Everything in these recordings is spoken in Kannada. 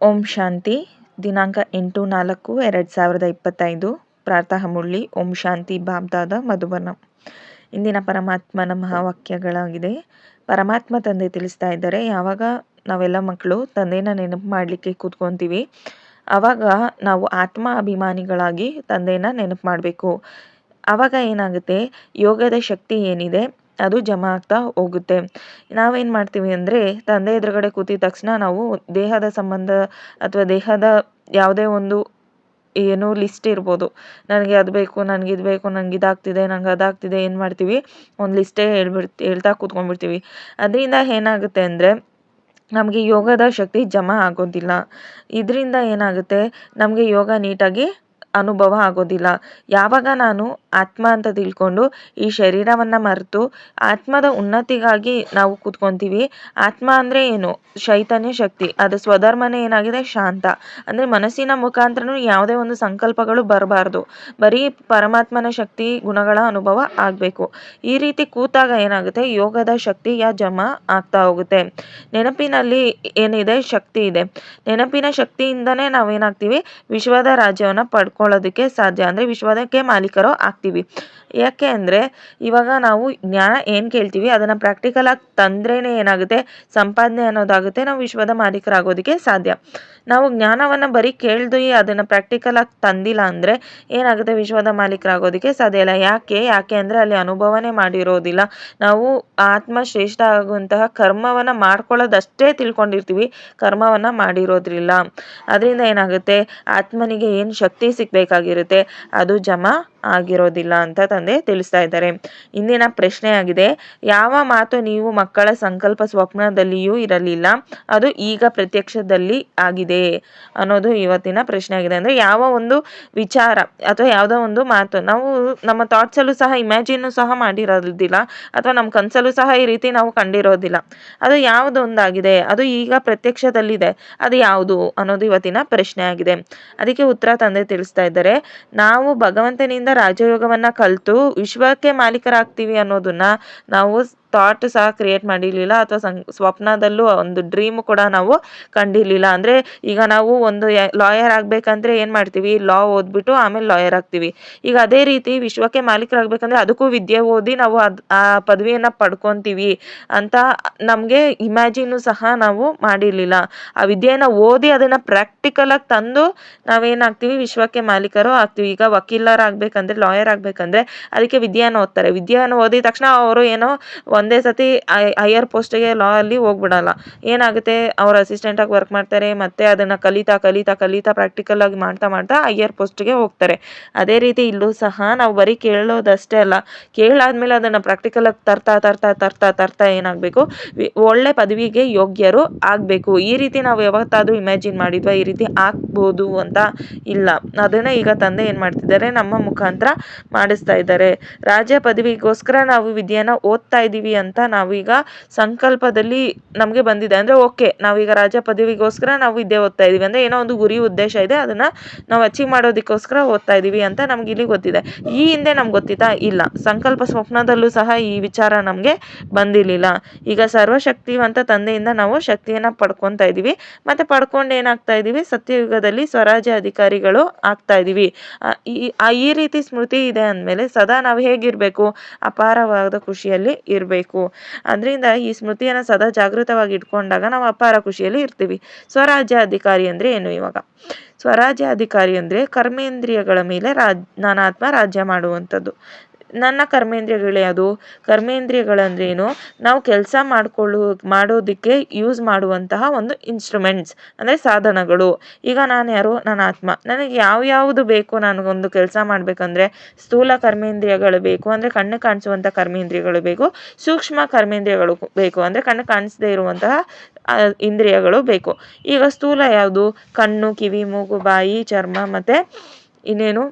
ಓಂ ಶಾಂತಿ, ದಿನಾಂಕ ಎಂಟು ನಾಲ್ಕು, ಎರಡು ಸಾವಿರದ ಇಪ್ಪತ್ತೈದು. ಪ್ರಾತಃ ಮುಳ್ಳಿ ಓಂ ಶಾಂತಿ ಬಾಬ್ದಾದ ಮಧುಬನ ಇಂದಿನ ಪರಮಾತ್ಮನ ಮಹಾವಾಕ್ಯಗಳಾಗಿದೆ ಪರಮಾತ್ಮ ತಂದೆ ತಿಳಿಸ್ತಾ ಇದ್ದಾರೆ, ಯಾವಾಗ ನಾವೆಲ್ಲ ಮಕ್ಕಳು ತಂದೆನ ನೆನಪು ಮಾಡಲಿಕ್ಕೆ ಕೂತ್ಕೊತೀವಿ ಆವಾಗ ನಾವು ಆತ್ಮ ಅಭಿಮಾನಿಗಳಾಗಿ ತಂದೆನ ನೆನಪು ಮಾಡಬೇಕು. ಆವಾಗ ಏನಾಗುತ್ತೆ, ಯೋಗದ ಶಕ್ತಿ ಏನಿದೆ ಅದು ಜಮಾ ಆಗ್ತಾ ಹೋಗುತ್ತೆ. ನಾವೇನು ಮಾಡ್ತೀವಿ ಅಂದರೆ, ತಂದೆ ಎದುರುಗಡೆ ಕೂತಿದ ತಕ್ಷಣ ನಾವು ದೇಹದ ಸಂಬಂಧ ಅಥವಾ ದೇಹದ ಯಾವುದೇ ಒಂದು ಏನು ಲಿಸ್ಟ್ ಇರ್ಬೋದು. ನನಗೆ ಅದು ಬೇಕು, ನನಗೆ ಇದು ಬೇಕು ನನಗೆ ಇದಾಗ್ತಿದೆ ನನಗೆ ಅದಾಗ್ತಿದೆ, ಏನು ಮಾಡ್ತೀವಿ? ಒಂದು ಲಿಸ್ಟೇ ಹೇಳ್ಬಿಡ್ತಿ ಹೇಳ್ತಾ ಕೂತ್ಕೊಂಡ್ಬಿಡ್ತೀವಿ. ಅದರಿಂದ ಏನಾಗುತ್ತೆ ಅಂದರೆ, ನಮಗೆ ಯೋಗದ ಶಕ್ತಿ ಜಮಾ ಆಗೋದಿಲ್ಲ. ಇದರಿಂದ ಏನಾಗುತ್ತೆ? ನಮಗೆ ಯೋಗ ನೀಟಾಗಿ ಅನುಭವ ಆಗೋದಿಲ್ಲ. ಯಾವಾಗ ನಾನು ಆತ್ಮ ಅಂತ ತಿಳ್ಕೊಂಡು ಈ ಶರೀರವನ್ನು ಮರೆತು ಆತ್ಮದ ಉನ್ನತಿಗಾಗಿ ನಾವು ಕೂತ್ಕೊಂತೀವಿ. ಆತ್ಮ ಅಂದರೆ ಏನು? ಚೈತನ್ಯ ಶಕ್ತಿ. ಅದು ಸ್ವಧರ್ಮನೇ ಏನಾಗಿದೆ? ಶಾಂತ. ಅಂದರೆ ಮನಸ್ಸಿನ ಮುಖಾಂತರನೂ ಯಾವುದೇ ಒಂದು ಸಂಕಲ್ಪಗಳು ಬರಬಾರ್ದು. ಬರೀ ಪರಮಾತ್ಮನ ಶಕ್ತಿ ಗುಣಗಳ ಅನುಭವ ಆಗಬೇಕು. ಈ ರೀತಿ ಕೂತಾಗ ಏನಾಗುತ್ತೆ? ಯೋಗದ ಶಕ್ತಿಯ ಜಮ ಆಗ್ತಾ ಹೋಗುತ್ತೆ. ನೆನಪಿನಲ್ಲಿ ಏನಿದೆ? ಶಕ್ತಿ ಇದೆ. ನೆನಪಿನ ಶಕ್ತಿಯಿಂದನೇ ನಾವೇನಾಗ್ತೀವಿ? ವಿಶ್ವದ ರಾಜ್ಯವನ್ನು ಪಡ್ಕೊಳ್ಳೋದಕ್ಕೆ ಸಾಧ್ಯ ಅಂದರೆ ವಿಶ್ವದಕ್ಕೆ ಮಾಲೀಕರು ಆಗ್ತೀವಿ. ಯಾಕೆ ಅಂದರೆ ಇವಾಗ ನಾವು ಜ್ಞಾನ ಏನು ಕೇಳ್ತೀವಿ ಅದನ್ನು ಪ್ರಾಕ್ಟಿಕಲಾಗಿ ತಂದ್ರೇ ಏನಾಗುತ್ತೆ? ಸಂಪಾದನೆ ಅನ್ನೋದಾಗುತ್ತೆ, ನಾವು ವಿಶ್ವದ ಮಾಲೀಕರಾಗೋದಕ್ಕೆ ಸಾಧ್ಯ. ನಾವು ಜ್ಞಾನವನ್ನು ಬರೀ ಕೇಳ್ದು ಅದನ್ನು ಪ್ರಾಕ್ಟಿಕಲಾಗಿ ತಂದಿಲ್ಲ ಅಂದರೆ ಏನಾಗುತ್ತೆ? ವಿಶ್ವದ ಮಾಲೀಕರಾಗೋದಕ್ಕೆ ಸಾಧ್ಯ ಇಲ್ಲ. ಯಾಕೆ? ಯಾಕೆ ಅಂದರೆ ಅಲ್ಲಿ ಅನುಭವನೇ ಮಾಡಿರೋದಿಲ್ಲ. ನಾವು ಆತ್ಮ ಶ್ರೇಷ್ಠ ಆಗುವಂತಹ ಕರ್ಮವನ್ನು ಮಾಡ್ಕೊಳ್ಳೋದಷ್ಟೇ ತಿಳ್ಕೊಂಡಿರ್ತೀವಿ, ಕರ್ಮವನ್ನು ಮಾಡಿರೋದ್ರಿಲ್ಲ. ಅದರಿಂದ ಏನಾಗುತ್ತೆ? ಆತ್ಮನಿಗೆ ಏನು ಶಕ್ತಿ ಸಿಗಬೇಕಾಗಿರುತ್ತೆ ಅದು ಜಮಾ ಆಗಿರೋದಿಲ್ಲ ಅಂತ ತಂದೆ ತಿಳಿಸ್ತಾ ಇದ್ದಾರೆ. ಇಂದಿನ ಪ್ರಶ್ನೆ ಆಗಿದೆ ಯಾವ ಮಾತು ನೀವು ಮಕ್ಕಳ ಸಂಕಲ್ಪ ಸ್ವಪ್ನದಲ್ಲಿಯೂ ಇರಲಿಲ್ಲ, ಅದು ಈಗ ಪ್ರತ್ಯಕ್ಷದಲ್ಲಿ ಆಗಿದೆ ಅನ್ನೋದು ಇವತ್ತಿನ ಪ್ರಶ್ನೆ ಆಗಿದೆ ಅಂದರೆ ಯಾವ ಒಂದು ವಿಚಾರ ಅಥವಾ ಯಾವುದೋ ಒಂದು ಮಾತು, ನಾವು ನಮ್ಮ ಥಾಟ್ಸಲ್ಲೂ ಸಹ ಇಮ್ಯಾಜಿನ್ ಸಹ ಮಾಡಿರೋದಿಲ್ಲ, ಅಥವಾ ನಮ್ಮ ಕನಸಲ್ಲೂ ಸಹ ಈ ರೀತಿ ನಾವು ಕಂಡಿರೋದಿಲ್ಲ. ಅದು ಯಾವುದೊಂದಾಗಿದೆ, ಅದು ಈಗ ಪ್ರತ್ಯಕ್ಷದಲ್ಲಿದೆ, ಅದು ಯಾವುದು ಅನ್ನೋದು ಇವತ್ತಿನ ಪ್ರಶ್ನೆ ಆಗಿದೆ ಅದಕ್ಕೆ ಉತ್ತರ ತಂದೆ ತಿಳಿಸ್ತಾ ಇದ್ದಾರೆ. ನಾವು ಭಗವಂತನಿಂದ ರಾಜಯೋಗವನ್ನು ಕಲಿತು ವಿಶ್ವಕ್ಕೆ ಮಾಲೀಕರಾಗ್ತೀವಿ ಅನ್ನೋದನ್ನ ನಾವು ಥಾಟ್ ಸಹ ಕ್ರಿಯೇಟ್ ಮಾಡಿರಲಿಲ್ಲ ಅಥವಾ ಸಂ, ಸ್ವಪ್ನದಲ್ಲೂ ಒಂದು ಡ್ರೀಮ್ ಕೂಡ ನಾವು ಕಂಡಿರಲಿಲ್ಲ. ಅಂದರೆ ಈಗ ನಾವು ಒಂದು ಲಾಯರ್ ಆಗಬೇಕಂದ್ರೆ ಏನು ಮಾಡ್ತೀವಿ? ಲಾ ಓದ್ಬಿಟ್ಟು ಆಮೇಲೆ ಲಾಯರ್ ಆಗ್ತೀವಿ. ಈಗ ಅದೇ ರೀತಿ ವಿಶ್ವಕ್ಕೆ ಮಾಲೀಕರಾಗಬೇಕಂದ್ರೆ ಅದಕ್ಕೂ ವಿದ್ಯೆ ಓದಿ ನಾವು ಅದು, ಆ ಪದವಿಯನ್ನು ಪಡ್ಕೊತೀವಿ ಅಂತ ನಮಗೆ ಇಮ್ಯಾಜಿನು ಸಹ ನಾವು ಮಾಡಿರಲಿಲ್ಲ. ಆ ವಿದ್ಯೆಯನ್ನು ಓದಿ ಅದನ್ನು ಪ್ರಾಕ್ಟಿಕಲಾಗಿ ತಂದು ನಾವೇನಾಗ್ತೀವಿ? ವಿಶ್ವಕ್ಕೆ ಮಾಲೀಕರು ಆಗ್ತೀವಿ. ಈಗ ವಕೀಲರಾಗಬೇಕಂದ್ರೆ ಲಾಯರ್ ಆಗಬೇಕಂದ್ರೆ ಅದಕ್ಕೆ ವಿದ್ಯೆಯನ್ನು ಓದ್ತಾರೆ. ವಿದ್ಯೆಯನ್ನು ಓದಿದ ತಕ್ಷಣ ಅವರು ಏನೋ ಒಂದೇ ಸತಿ ಹೈಯರ್ ಪೋಸ್ಟಿಗೆ ಲಾ ಅಲ್ಲಿ ಹೋಗ್ಬಿಡಲ್ಲ. ಏನಾಗುತ್ತೆ? ಅವ್ರು ಅಸಿಸ್ಟೆಂಟಾಗಿ ವರ್ಕ್ ಮಾಡ್ತಾರೆ, ಮತ್ತೆ ಅದನ್ನು ಕಲಿತಾ ಕಲಿತಾ ಕಲಿತಾ ಪ್ರಾಕ್ಟಿಕಲ್ ಆಗಿ ಮಾಡ್ತಾ ಮಾಡ್ತಾ ಹೈಯರ್ ಪೋಸ್ಟ್ಗೆ ಹೋಗ್ತಾರೆ. ಅದೇ ರೀತಿ ಇಲ್ಲೂ ಸಹ ನಾವು ಬರೀ ಕೇಳೋದಷ್ಟೇ ಅಲ್ಲ, ಕೇಳಾದ್ಮೇಲೆ ಅದನ್ನು ಪ್ರಾಕ್ಟಿಕಲ್ ಆಗಿ ತರ್ತಾ ತರ್ತಾ ತರ್ತಾ ತರ್ತಾ ಏನಾಗಬೇಕು? ಒಳ್ಳೆ ಪದವಿಗೆ ಯೋಗ್ಯರು ಆಗಬೇಕು. ಈ ರೀತಿ ನಾವು ಯಾವತ್ತಾದರೂ ಇಮ್ಯಾಜಿನ್ ಮಾಡಿದ್ವಾ, ಈ ರೀತಿ ಆಗ್ಬೋದು ಅಂತ ಇಲ್ಲ. ಅದನ್ನು ಈಗ ತಂದೆ ಏನು ಮಾಡ್ತಿದ್ದಾರೆ? ನಮ್ಮ ಮುಖಾಂತರ ಮಾಡಿಸ್ತಾ ಇದ್ದಾರೆ. ರಾಜ್ಯ ಪದವಿಗೋಸ್ಕರ ನಾವು ವಿದ್ಯೆನ ಓದ್ತಾ ಇದ್ದೀವಿ. ಅಂತ ನಾವೀಗ ಸಂಕಲ್ಪದಲ್ಲಿ ನಮಗೆ ಬಂದಿದೆ. ಅಂದರೆ ಓಕೆ, ನಾವೀಗ ರಾಜ ಪದವಿಗೋಸ್ಕರ ನಾವು ಇದೇ ಓದ್ತಾ ಇದ್ದೀವಿ ಅಂದರೆ ಏನೋ ಒಂದು ಗುರಿ ಉದ್ದೇಶ ಇದೆ, ಅದನ್ನು ನಾವು ಅಚೀವ್ ಮಾಡೋದಕ್ಕೋಸ್ಕರ ಓದ್ತಾ ಇದ್ದೀವಿ ಅಂತ ನಮ್ಗೆ ಇಲ್ಲಿ ಗೊತ್ತಿದೆ. ಈ ಹಿಂದೆ ನಮ್ಗೆ ಗೊತ್ತಿತ್ತಾ ಇಲ್ಲ. ಸಂಕಲ್ಪ ಸ್ವಪ್ನದಲ್ಲೂ ಸಹ ಈ ವಿಚಾರ ನಮಗೆ ಬಂದಿರಲಿಲ್ಲ. ಈಗ ಸರ್ವಶಕ್ತಿವಂತ ತಂದೆಯಿಂದ ನಾವು ಶಕ್ತಿಯನ್ನು ಪಡ್ಕೊತಾ ಇದ್ದೀವಿ ಮತ್ತು ಪಡ್ಕೊಂಡು ಏನಾಗ್ತಾ ಇದ್ದೀವಿ ಸತ್ಯಯುಗದಲ್ಲಿ ಸ್ವರಾಜ್ಯ ಅಧಿಕಾರಿಗಳು ಆಗ್ತಾ ಇದ್ದೀವಿ ಈ ರೀತಿ ಸ್ಮೃತಿ ಇದೆ ಅಂದಮೇಲೆ ಸದಾ ನಾವು ಹೇಗಿರಬೇಕು? ಅಪಾರವಾದ ಖುಷಿಯಲ್ಲಿ ಇರಬೇಕು. ಅದರಿಂದ ಈ ಸ್ಮೃತಿಯನ್ನು ಸದಾ ಜಾಗೃತವಾಗಿ ಇಟ್ಕೊಂಡಾಗ ನಾವು ಅಪಾರ ಖುಷಿಯಲ್ಲಿ ಇರ್ತೀವಿ. ಸ್ವರಾಜ್ಯ ಅಧಿಕಾರಿ ಅಂದರೆ ಏನು ಇವಾಗ? ಸ್ವರಾಜ್ಯ ಅಧಿಕಾರಿ ಅಂದರೆ ಕರ್ಮೇಂದ್ರಿಯಗಳ ಮೇಲೆ ರಾಜ್, ನಾನಾತ್ಮ ರಾಜ್ಯ ಮಾಡುವಂಥದ್ದು. ನನ್ನ ಕರ್ಮೇಂದ್ರಿಯಗಳು ಯಾವುದು ಕರ್ಮೇಂದ್ರಿಯಗಳಂದ್ರೇನು? ನಾವು ಕೆಲಸ ಮಾಡಿಕೊಳ್ಳು, ಮಾಡೋದಕ್ಕೆ ಯೂಸ್ ಮಾಡುವಂತಹ ಒಂದು ಇನ್ಸ್ಟ್ರೂಮೆಂಟ್ಸ್ ಅಂದರೆ ಸಾಧನಗಳು. ಈಗ ನಾನು ಯಾರು? ನನ್ನ ಆತ್ಮ. ನನಗೆ ಯಾವ ಯಾವುದು ಬೇಕು? ನನಗೊಂದು ಕೆಲಸ ಮಾಡಬೇಕಂದ್ರೆ ಸ್ಥೂಲ ಕರ್ಮೇಂದ್ರಿಯಗಳು ಬೇಕು, ಅಂದರೆ ಕಣ್ಣು ಕಾಣಿಸುವಂಥ ಕರ್ಮೇಂದ್ರಿಯಗಳು ಬೇಕು, ಸೂಕ್ಷ್ಮ ಕರ್ಮೇಂದ್ರಿಯಗಳು ಬೇಕು, ಅಂದರೆ ಕಣ್ಣು ಕಾಣಿಸದೇ ಇರುವಂತಹ ಇಂದ್ರಿಯಗಳು ಬೇಕು. ಈಗ ಸ್ಥೂಲ ಯಾವುದು? ಕಣ್ಣು, ಕಿವಿ, ಮೂಗು, ಬಾಯಿ, ಚರ್ಮ, ಮತ್ತು ಇನ್ನೇನು?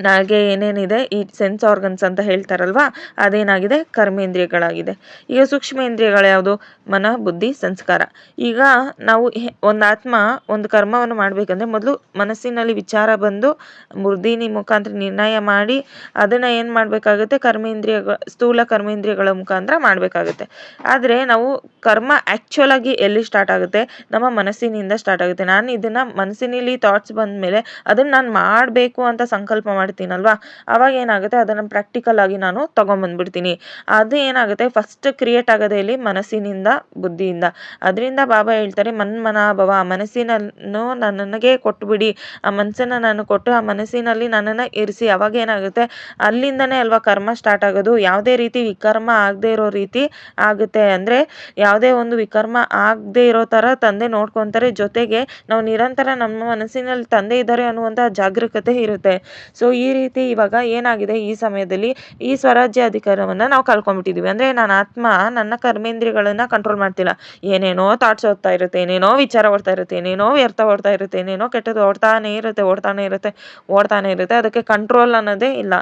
ನಾಲ್ಗೆ ಏನೇನಿದೆ, ಈ ಸೆನ್ಸ್ ಆರ್ಗನ್ಸ್ ಅಂತ ಹೇಳ್ತಾರಲ್ವಾ, ಅದೇನಾಗಿದೆ? ಕರ್ಮೇಂದ್ರಿಯಗಳಾಗಿದೆ. ಈಗ ಸೂಕ್ಷ್ಮೇಂದ್ರಿಯಗಳು ಯಾವುದು? ಮನ, ಬುದ್ಧಿ, ಸಂಸ್ಕಾರ. ಈಗ ನಾವು ಒಂದು ಆತ್ಮ, ಒಂದು ಕರ್ಮವನ್ನು ಮಾಡಬೇಕಂದ್ರೆ ಮೊದಲು ಮನಸ್ಸಿನಲ್ಲಿ ವಿಚಾರ ಬಂದು ಮುರ್ದಿನಿ ಮುಖಾಂತರ ನಿರ್ಣಯ ಮಾಡಿ ಅದನ್ನು ಏನು ಮಾಡಬೇಕಾಗುತ್ತೆ? ಕರ್ಮೇಂದ್ರಿಯಗಳ, ಸ್ಥೂಲ ಕರ್ಮೇಂದ್ರಿಯಗಳ ಮುಖಾಂತರ ಮಾಡಬೇಕಾಗುತ್ತೆ. ಆದರೆ ನಾವು ಕರ್ಮ ಆ್ಯಕ್ಚುಲ್ ಆಗಿ ಎಲ್ಲಿ ಸ್ಟಾರ್ಟ್ ಆಗುತ್ತೆ? ನಮ್ಮ ಮನಸ್ಸಿನಿಂದ ಸ್ಟಾರ್ಟ್ ಆಗುತ್ತೆ. ನಾನು ಇದನ್ನು ಮನಸ್ಸಿನಲ್ಲಿ ಥಾಟ್ಸ್ ಬಂದ ಮೇಲೆ ಅದನ್ನು ನಾನು ಮಾಡಬೇಕು ಅಂತ ಸಂಕಲ್ಪ ಮಾಡ್ತೀನಲ್ವಾ? ಅವಾಗ ಏನಾಗುತ್ತೆ? ಅದನ್ನು ಪ್ರಾಕ್ಟಿಕಲ್ ಆಗಿ ನಾನು ತೊಗೊಂಬಂದ್ಬಿಡ್ತೀನಿ. ಅದು ಏನಾಗುತ್ತೆ? ಫಸ್ಟ್ ಕ್ರಿಯೇಟ್ ಆಗೋದೇ ಇಲ್ಲಿ ಮನಸ್ಸಿನಿಂದ, ಬುದ್ಧಿಯಿಂದ. ಅದರಿಂದ ಬಾಬಾ ಹೇಳ್ತಾರೆ ಮನ್ಮನಾಭವ ಮನಸ್ಸಿನನ್ನು ನನಗೆ ಕೊಟ್ಬಿಡಿ. ಆ ಮನಸ್ಸನ್ನು ನಾನು ಕೊಟ್ಟು, ಆ ಮನಸ್ಸಿನಲ್ಲಿ ನನ್ನನ್ನು ಇರಿಸಿ. ಅವಾಗ ಏನಾಗುತ್ತೆ? ಅಲ್ಲಿಂದನೇ ಅಲ್ವಾ ಕರ್ಮ ಸ್ಟಾರ್ಟ್ ಆಗೋದು? ಯಾವುದೇ ರೀತಿ ವಿಕರ್ಮ ಆಗದೆ ಇರೋ ರೀತಿ ಆಗುತ್ತೆ. ಅಂದರೆ ಯಾವುದೇ ಒಂದು ವಿಕರ್ಮ ಆಗದೆ ಇರೋ ಥರ ತಂದೆ ನೋಡ್ಕೊತಾರೆ. ಜೊತೆಗೆ ನಾವು ನಿರಂತರ ನಮ್ಮ ಮನಸ್ಸಿನಲ್ಲಿ ತಂದೆ ಇದ್ದಾರೆ ಅನ್ನುವಂಥ ಜಾಗರೂಕತೆ ಇರುತ್ತೆ. ಸೊ ಈ ರೀತಿ ಇವಾಗ ಏನಾಗಿದೆ ಈ ಸಮಯದಲ್ಲಿ ಈ ಸ್ವರಾಜ್ಯ ಅಧಿಕಾರವನ್ನು ನಾವು ಕಳ್ಕೊಂಡ್ಬಿಟ್ಟಿದ್ದೀವಿ ಅಂದರೆ ನಾನು ಆತ್ಮ, ನನ್ನ ಕರ್ಮೇಂದ್ರಿಯಗಳನ್ನು ಕಂಟ್ರೋಲ್ ಮಾಡ್ತಿಲ್ಲ. ಏನೇನೋ ಥಾಟ್ಸ್ ಓಡ್ತಾ ಇರುತ್ತೆ, ಏನೇನೋ ವಿಚಾರ ಓಡ್ತಾ ಇರುತ್ತೆ, ಏನೇನೋ ವ್ಯರ್ಥ ಓಡ್ತಾ ಇರುತ್ತೆ, ಏನೇನೋ ಕೆಟ್ಟದ್ದು ಓಡ್ತಾನೇ ಇರುತ್ತೆ, ಓಡ್ತಾನೆ ಇರುತ್ತೆ ಓಡ್ತಾನೆ ಇರುತ್ತೆ. ಅದಕ್ಕೆ ಕಂಟ್ರೋಲ್ ಅನ್ನೋದೇ ಇಲ್ಲ.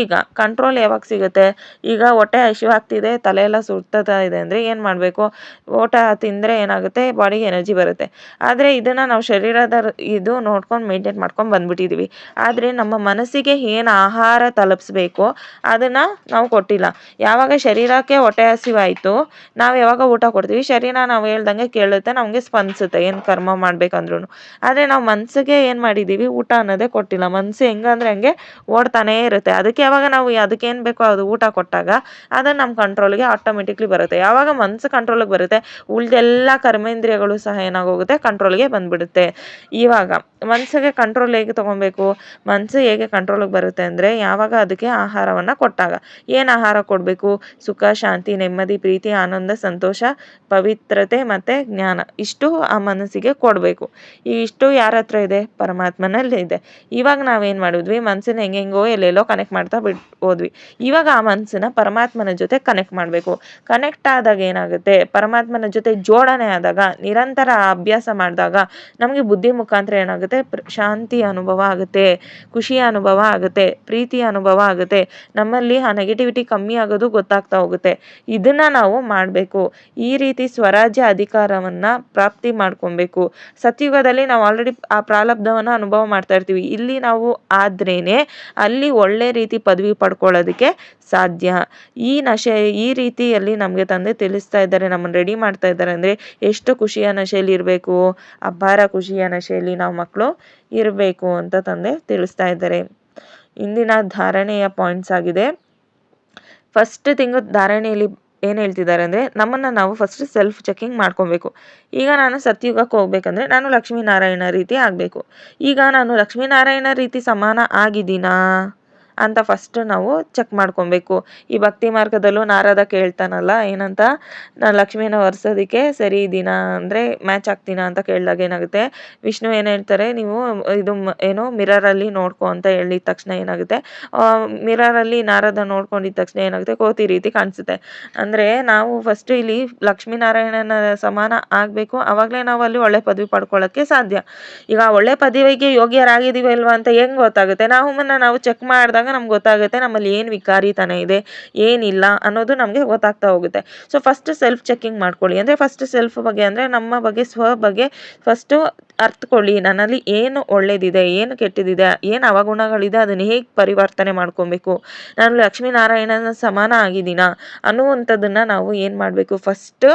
ಈಗ ಕಂಟ್ರೋಲ್ ಯಾವಾಗ ಸಿಗುತ್ತೆ? ಈಗ ಹೊಟ್ಟೆ ಹಸಿವಾಗ್ತಿದೆ ತಲೆ ಎಲ್ಲ ಸುಡ್ತಾ ಇದೆ ಅಂದರೆ ಏನು ಮಾಡಬೇಕು? ಓಟ ತಿಂದರೆ ಏನಾಗುತ್ತೆ? ಬಾಡಿಗೆ ಎನರ್ಜಿ ಬರುತ್ತೆ. ಆದರೆ ಇದನ್ನು ನಾವು ಶರೀರದ ಇದು ನೋಡ್ಕೊಂಡು ಮೇಂಟೈನ್ ಮಾಡ್ಕೊಂಡು ಬಂದ್ಬಿಟ್ಟಿದ್ದೀವಿ ಆದರೆ ನಮ್ಮ ಮನಸ್ಸಿಗೆ ಏನು ಆಹಾರ ತಲುಪಿಸ್ಬೇಕು, ಅದನ್ನು ನಾವು ಕೊಟ್ಟಿಲ್ಲ. ಯಾವಾಗ ಶರೀರಕ್ಕೆ ಹೊಟ್ಟೆ ಹಸಿವಾಯಿತು, ನಾವು ಯಾವಾಗ ಊಟ ಕೊಡ್ತೀವಿ, ಶರೀರ ನಾವು ಹೇಳ್ದಂಗೆ ಕೇಳುತ್ತೆ, ನಮಗೆ ಸ್ಪಂದಿಸುತ್ತೆ, ಏನು ಕರ್ಮ ಮಾಡ್ಬೇಕಂದ್ರೂ ಆದರೆ ನಾವು ಮನಸ್ಸಿಗೆ ಏನು ಮಾಡಿದ್ದೀವಿ ಊಟ ಅನ್ನೋದೇ ಕೊಟ್ಟಿಲ್ಲ. ಮನಸ್ಸು ಹೆಂಗಂದ್ರೆ ಹಂಗೆ ಓಡ್ತಾನೇ ಇರುತ್ತೆ. ಅದಕ್ಕೆ ಯಾವಾಗ ನಾವು ಅದಕ್ಕೆ ಏನು ಬೇಕೋ ಅದು ಊಟ ಕೊಟ್ಟಾಗ ಅದು ನಮ್ಮ ಕಂಟ್ರೋಲ್ಗೆ ಆಟೋಮೆಟಿಕ್ಲಿ ಬರುತ್ತೆ. ಯಾವಾಗ ಮನಸ್ಸು ಕಂಟ್ರೋಲಿಗೆ ಬರುತ್ತೆ, ಉಳಿದೆಲ್ಲ ಕರ್ಮೇಂದ್ರಿಯಗಳು ಸಹ ಏನಾಗೋಗುತ್ತೆ ಕಂಟ್ರೋಲ್ಗೆ ಬಂದ್ಬಿಡುತ್ತೆ. ಇವಾಗ ಮನಸ್ಸಿಗೆ ಕಂಟ್ರೋಲ್ ಹೇಗೆ ತೊಗೊಬೇಕು ಮನಸ್ಸು ಹೇಗೆ ಕಂಟ್ರೋಲಿಗೆ ಬರುತ್ತೆ ಅಂದರೆ ಯಾವಾಗ ಅದಕ್ಕೆ ಆಹಾರವನ್ನು ಕೊಟ್ಟಾಗ. ಏನು ಆಹಾರ ಕೊಡಬೇಕು? ಸುಖ, ಶಾಂತಿ, ನೆಮ್ಮದಿ, ಪ್ರೀತಿ, ಆನಂದ, ಸಂತೋಷ, ಪವಿತ್ರತೆ ಮತ್ತು ಜ್ಞಾನ. ಇಷ್ಟು ಆ ಮನಸ್ಸಿಗೆ ಕೊಡಬೇಕು. ಈ ಇಷ್ಟು ಯಾರ ಹತ್ರ ಇದೆ? ಪರಮಾತ್ಮನಲ್ಲಿ ಇದೆ. ಇವಾಗ ನಾವೇನು ಮಾಡಿದ್ವಿ? ಮನಸ್ಸನ್ನ ಹೆಂಗೆಂಗೋ ಎಲ್ಲೆಲ್ಲೋ ಕನೆಕ್ಟ್ ಮಾಡ್ತಾ ಬಿಟ್ಟು ಹೋದ್ವಿ. ಇವಾಗ ಆ ಮನಸ್ಸನ್ನ ಪರಮಾತ್ಮನ ಜೊತೆ ಕನೆಕ್ಟ್ ಮಾಡಬೇಕು. ಕನೆಕ್ಟ್ ಆದಾಗ ಏನಾಗುತ್ತೆ? ಪರಮಾತ್ಮನ ಜೊತೆ ಜೋಡಣೆ ಆದಾಗ, ನಿರಂತರ ಅಭ್ಯಾಸ ಮಾಡಿದಾಗ ನಮಗೆ ಬುದ್ಧಿ ಮುಖಾಂತರ ಏನಾಗುತ್ತೆ? ಶಾಂತಿ ಅನುಭವ ಆಗುತ್ತೆ. ಖುಷಿಯ ಅನುಭವ ಆಗುತ್ತೆ, ಪ್ರೀತಿಯ ಅನುಭವ ಆಗುತ್ತೆ. ನಮ್ಮಲ್ಲಿ ಆ ನೆಗೆಟಿವಿಟಿ ಕಮ್ಮಿ ಆಗೋದು ಗೊತ್ತಾಗ್ತಾ ಹೋಗುತ್ತೆ. ಇದನ್ನ ನಾವು ಮಾಡಬೇಕು. ಈ ರೀತಿ ಸ್ವರಾಜ್ಯ ಅಧಿಕಾರವನ್ನ ಪ್ರಾಪ್ತಿ ಮಾಡ್ಕೊಬೇಕು. ಸತ್ಯುಗದಲ್ಲಿ ನಾವು ಆಲ್ರೆಡಿ ಆ ಪ್ರಾಲಬ್ಧವನ್ನ ಅನುಭವ ಮಾಡ್ತಾ ಇರ್ತೀವಿ. ಇಲ್ಲಿ ನಾವು ಆದ್ರೇನೆ ಅಲ್ಲಿ ಒಳ್ಳೆ ರೀತಿ ಪದವಿ ಪಡ್ಕೊಳ್ಳೋದಕ್ಕೆ ಸಾಧ್ಯ. ಈ ನಶೆ, ಈ ರೀತಿಯಲ್ಲಿ ನಮಗೆ ತಂದೆ ತಿಳಿಸ್ತಾ ಇದ್ದಾರೆ, ನಮ್ಮನ್ನು ರೆಡಿ ಮಾಡ್ತಾ ಇದ್ದಾರೆ ಅಂದರೆ, ಎಷ್ಟು ಖುಷಿಯ ನಶೆಯಲ್ಲಿ ಇರಬೇಕು? ಅಪಾರ ಖುಷಿಯ ನಶೆಯಲ್ಲಿ ನಾವು ಮಕ್ಕಳು ಇರಬೇಕು ಅಂತ ತಂದೆ ತಿಳಿಸ್ತಾ ಇದ್ದಾರೆ. ಇಂದಿನ ಧಾರಣೆಯ ಪಾಯಿಂಟ್ಸ್ ಆಗಿದೆ. ಫಸ್ಟ್ ತಿಂಗ್ ಧಾರಣೆಯಲ್ಲಿ ಏನು ಹೇಳ್ತಿದ್ದಾರೆ ಅಂದರೆ, ನಮ್ಮನ್ನು ನಾವು ಫಸ್ಟ್ ಸೆಲ್ಫ್ ಚೆಕಿಂಗ್ ಮಾಡ್ಕೊಬೇಕು. ಈಗ ನಾನು ಸತ್ಯುಗಕ್ಕೆ ಹೋಗ್ಬೇಕಂದ್ರೆ, ನಾನು ಲಕ್ಷ್ಮೀನಾರಾಯಣ ರೀತಿ ಆಗಬೇಕು. ಈಗ ನಾನು ಲಕ್ಷ್ಮೀನಾರಾಯಣ ರೀತಿ ಸಮಾನ ಆಗಿದ್ದೀನಾ? ಅಂತ ಫಸ್ಟ್ ನಾವು ಚೆಕ್ ಮಾಡ್ಕೊಬೇಕು. ಈ ಭಕ್ತಿ ಮಾರ್ಗದಲ್ಲೂ ನಾರದ ಕೇಳ್ತಾನಲ್ಲ, ಏನಂತ? ನಾನು ಲಕ್ಷ್ಮೀನ ಒರೆಸೋದಕ್ಕೆ ಸರಿ ದಿನ ಅಂದರೆ ಮ್ಯಾಚ್ ಆಗ್ತೀನ ಅಂತ ಕೇಳಿದಾಗ ಏನಾಗುತ್ತೆ? ವಿಷ್ಣು ಏನು ಹೇಳ್ತಾರೆ, ನೀವು ಇದು ಏನು ಮಿರರ್ ಮಿರರಲ್ಲಿ ನೋಡ್ಕೊ ಅಂತ ಹೇಳಿದ ತಕ್ಷಣ ಏನಾಗುತ್ತೆ? ಮಿರರಲ್ಲಿ ನಾರದ ನೋಡ್ಕೊಂಡಿದ ತಕ್ಷಣ ಏನಾಗುತ್ತೆ? ಕೋತಿ ರೀತಿ ಕಾಣಿಸುತ್ತೆ. ಅಂದರೆ ನಾವು ಫಸ್ಟ್ ಇಲ್ಲಿ ಲಕ್ಷ್ಮೀನಾರಾಯಣನ ಸಮಾನ ಆಗಬೇಕು. ಆವಾಗಲೇ ನಾವು ಅಲ್ಲಿ ಒಳ್ಳೆ ಪದವಿ ಪಡ್ಕೊಳ್ಳೋಕ್ಕೆ ಸಾಧ್ಯ. ಈಗ ಒಳ್ಳೆ ಪದವಿಗೆ ಯೋಗ್ಯರಾಗಿದ್ದೀವಿ ಅಲ್ವಾ ಅಂತ ಹೆಂಗೆ ಗೊತ್ತಾಗುತ್ತೆ? ನಾವು ನಾವು ಚೆಕ್ ಮಾಡಿದಾಗ ನಮ್ಗೆ ಗೊತ್ತಾಗುತ್ತೆ ನಮ್ಮಲ್ಲಿ ಏನು ವಿಕಾರಿತನ ಇದೆ, ಏನಿಲ್ಲ ಅನ್ನೋದು ನಮಗೆ ಗೊತ್ತಾಗ್ತಾ ಹೋಗುತ್ತೆ. ಸೊ ಫಸ್ಟ್ ಸೆಲ್ಫ್ ಚೆಕಿಂಗ್ ಮಾಡ್ಕೊಳ್ಳಿ. ಅಂದರೆ ಫಸ್ಟ್ ಸೆಲ್ಫ್ ಬಗ್ಗೆ ಅಂದರೆ ನಮ್ಮ ಬಗ್ಗೆ, ಸ್ವ ಬಗ್ಗೆ ಫಸ್ಟು ಅರ್ಥಕೊಳ್ಳಿ, ನನ್ನಲ್ಲಿ ಏನು ಒಳ್ಳೇದಿದೆ, ಏನು ಕೆಟ್ಟದಿದೆ, ಏನು ಅವಗುಣಗಳಿದೆ ಅದನ್ನು ಹೇಗೆ ಪರಿವರ್ತನೆ ಮಾಡ್ಕೊಬೇಕು? ನಾನು ಲಕ್ಷ್ಮೀನಾರಾಯಣನ ಸಮಾನ ಆಗಿದ್ದೀನ? ಅನ್ನುವಂಥದ್ದನ್ನು ನಾವು ಏನು ಮಾಡಬೇಕು? ಫಸ್ಟ್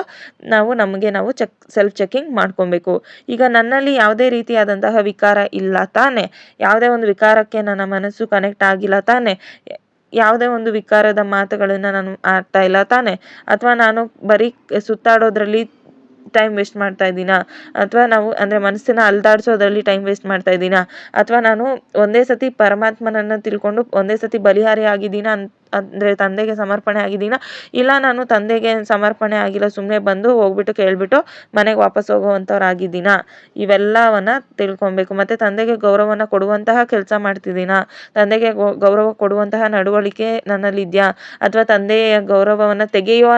ನಾವು ನಮಗೆ ನಾವು ಚೆಕ್ ಸೆಲ್ಫ್ ಚೆಕಿಂಗ್ ಮಾಡ್ಕೊಬೇಕು. ಈಗ ನನ್ನಲ್ಲಿ ಯಾವುದೇ ರೀತಿಯಾದಂತಹ ವಿಕಾರ ಇಲ್ಲ ತಾನೇ. ಯಾವುದೇ ಒಂದು ವಿಕಾರಕ್ಕೆ ನನ್ನ ಮನಸ್ಸು ಕನೆಕ್ಟ್ ಆಗಿಲ್ಲ ತಾನೇ. ಯಾವುದೇ ಒಂದು ವಿಕಾರದ ಮಾತುಗಳನ್ನು ನಾನು ಆಡ್ತಾ ಇಲ್ಲ ತಾನೆ. ಅಥವಾ ನಾನು ಬರೀ ಸುತ್ತಾಡೋದ್ರಲ್ಲಿ ಟೈಮ್ ವೇಸ್ಟ್ ಮಾಡ್ತಾ ಇದ್ದೀನಾ? ಅಥವಾ ನಾವು ಅಂದರೆ ಮನಸ್ಸನ್ನ ಅಲ್ದಾಡ್ಸೋದ್ರಲ್ಲಿ ಟೈಮ್ ವೇಸ್ಟ್ ಮಾಡ್ತಾ ಇದ್ದೀನಾ? ಅಥವಾ ನಾನು ಒಂದೇ ಸತಿ ಪರಮಾತ್ಮನನ್ನು ತಿಳ್ಕೊಂಡು ಒಂದೇ ಸತಿ ಬಲಿಹಾರಿ ಆಗಿದ್ದೀನಾ ಅಂತ ಅಂದರೆ ತಂದೆಗೆ ಸಮರ್ಪಣೆ ಆಗಿದ್ದೀನ? ಇಲ್ಲ, ನಾನು ತಂದೆಗೆ ಸಮರ್ಪಣೆ ಆಗಿಲ್ಲ ಸುಮ್ಮನೆ ಬಂದು ಹೋಗ್ಬಿಟ್ಟು ಕೇಳಿಬಿಟ್ಟು ಮನೆಗೆ ವಾಪಸ್ ಹೋಗುವಂಥವ್ರಾಗಿದ್ದೀನ? ಇವೆಲ್ಲವನ್ನು ತಿಳ್ಕೊಬೇಕು. ಮತ್ತು ತಂದೆಗೆ ಗೌರವನ ಕೊಡುವಂತಹ ಕೆಲಸ ಮಾಡ್ತಿದ್ದೀನ? ತಂದೆಗೆ ಗೌರವ ಕೊಡುವಂತಹ ನಡವಳಿಕೆ ನನ್ನಲ್ಲಿದೆಯಾ? ಅಥವಾ ತಂದೆಯ ಗೌರವವನ್ನು ತೆಗೆಯುವ